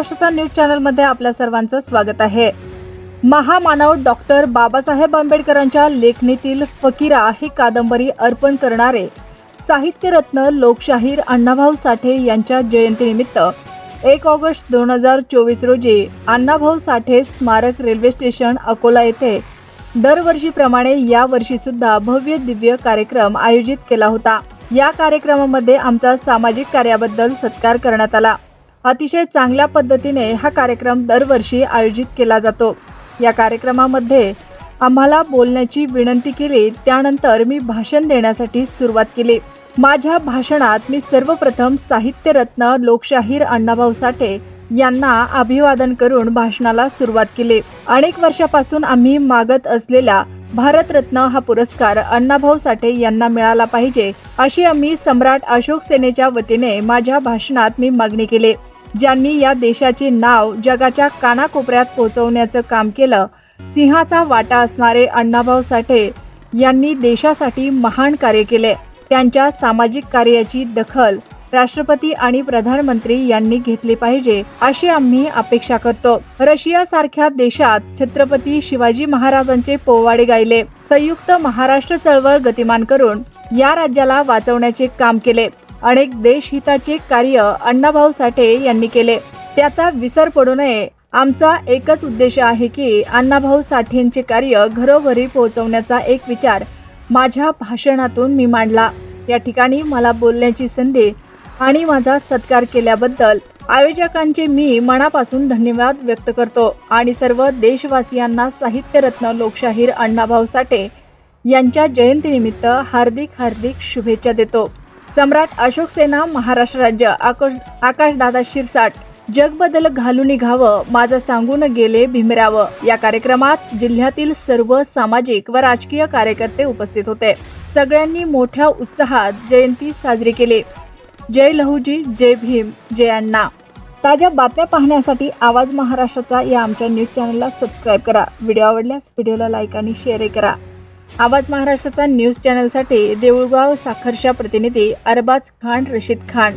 महाराष्ट्राचा न्यूज चॅनलमध्ये आपल्या सर्वांचं स्वागत आहे. महामानव डॉक्टर बाबासाहेब आंबेडकरांच्या लेखणीतील फकीरा ही कादंबरी अर्पण करणारे साहित्यरत्न लोकशाहीर अण्णाभाऊ साठे यांच्या जयंतीनिमित्त एक ऑगस्ट दोन हजार चोवीस रोजी अण्णाभाऊ साठे स्मारक रेल्वे स्टेशन अकोला येथे दरवर्षीप्रमाणे या वर्षी सुद्धा भव्य दिव्य कार्यक्रम आयोजित केला होता. या कार्यक्रमामध्ये आमचा सामाजिक कार्याबद्दल सत्कार करण्यात आला. अतिशय चांगल्या पद्धतीने हा कार्यक्रम दरवर्षी आयोजित केला जातो. या कार्यक्रमामध्ये आम्हाला बोलण्याची विनंती केली त्यानंतर मी भाषण देण्यासाठी सुरुवात केली. माझ्या भाषणात मी सर्वप्रथम साहित्यरत्न लोकशाहीर अण्णाभाऊ साठे यांना अभिवादन करून भाषणाला सुरुवात केली. अनेक वर्षापासून आम्ही मागत असलेला भारतरत्न हा पुरस्कार अण्णाभाऊ साठे यांना मिळाला पाहिजे अशी आम्ही सम्राट अशोक सेनेच्या वतीने माझ्या भाषणात मी मागणी केली. ज्यांनी या देशाचे नाव जगाच्या कानाकोपऱ्यात पोहोचवण्याचं काम केलं सिंहाचा वाटा असणारे अण्णाभाऊ साठे यांनी देशासाठी महान कार्य केले. त्यांच्या सामाजिक कार्याची दखल राष्ट्रपती आणि प्रधानमंत्री यांनी घेतली पाहिजे अशी आम्ही अपेक्षा करतो. रशिया सारख्या देशात छत्रपती शिवाजी महाराजांचे पोवाडे गायले. संयुक्त महाराष्ट्र चळवळ गतिमान करून या राज्याला वाचवण्याचे काम केले. अनेक देशहिताचे कार्य अण्णाभाऊ साठे यांनी केले. त्याचा विसर पडू नये. आमचा एकच उद्देश आहे की अण्णाभाऊ साठेंचे कार्य घरोघरी पोहोचवण्याचा एक विचार माझ्या भाषणातून मी मांडला. या ठिकाणी मला बोलण्याची संधी आणि माझा सत्कार केल्याबद्दल आयोजकांचे मी मनापासून धन्यवाद व्यक्त करतो. आणि सर्व देशवासियांना साहित्यरत्न लोकशाहीर अण्णाभाऊ साठे यांच्या जयंतीनिमित्त हार्दिक हार्दिक शुभेच्छा देतो. सम्राट अशोक सेना महाराष्ट्र राज्य आकाश आकाशदादा शिरसाट. जग बदल घालून निघावं माझं सांगून गेले भीमरावं. या कार्यक्रमात जिल्ह्यातील सर्व सामाजिक व राजकीय कार्यकर्ते उपस्थित होते. सगळ्यांनी मोठ्या उत्साहात जयंती साजरी केली. जय लहूजी जय भीम जय अण्णा. ताज्या बातम्या पाहण्यासाठी आवाज महाराष्ट्राचा या आमच्या न्यूज चॅनलला सबस्क्राईब करा. व्हिडिओ आवडल्यास व्हिडिओला लाईक आणि शेअरही करा. आवाज महाराष्ट्राचा न्यूज चॅनलसाठी देऊळगाव साखरच्या प्रतिनिधी अरबाज खान रशीद खान.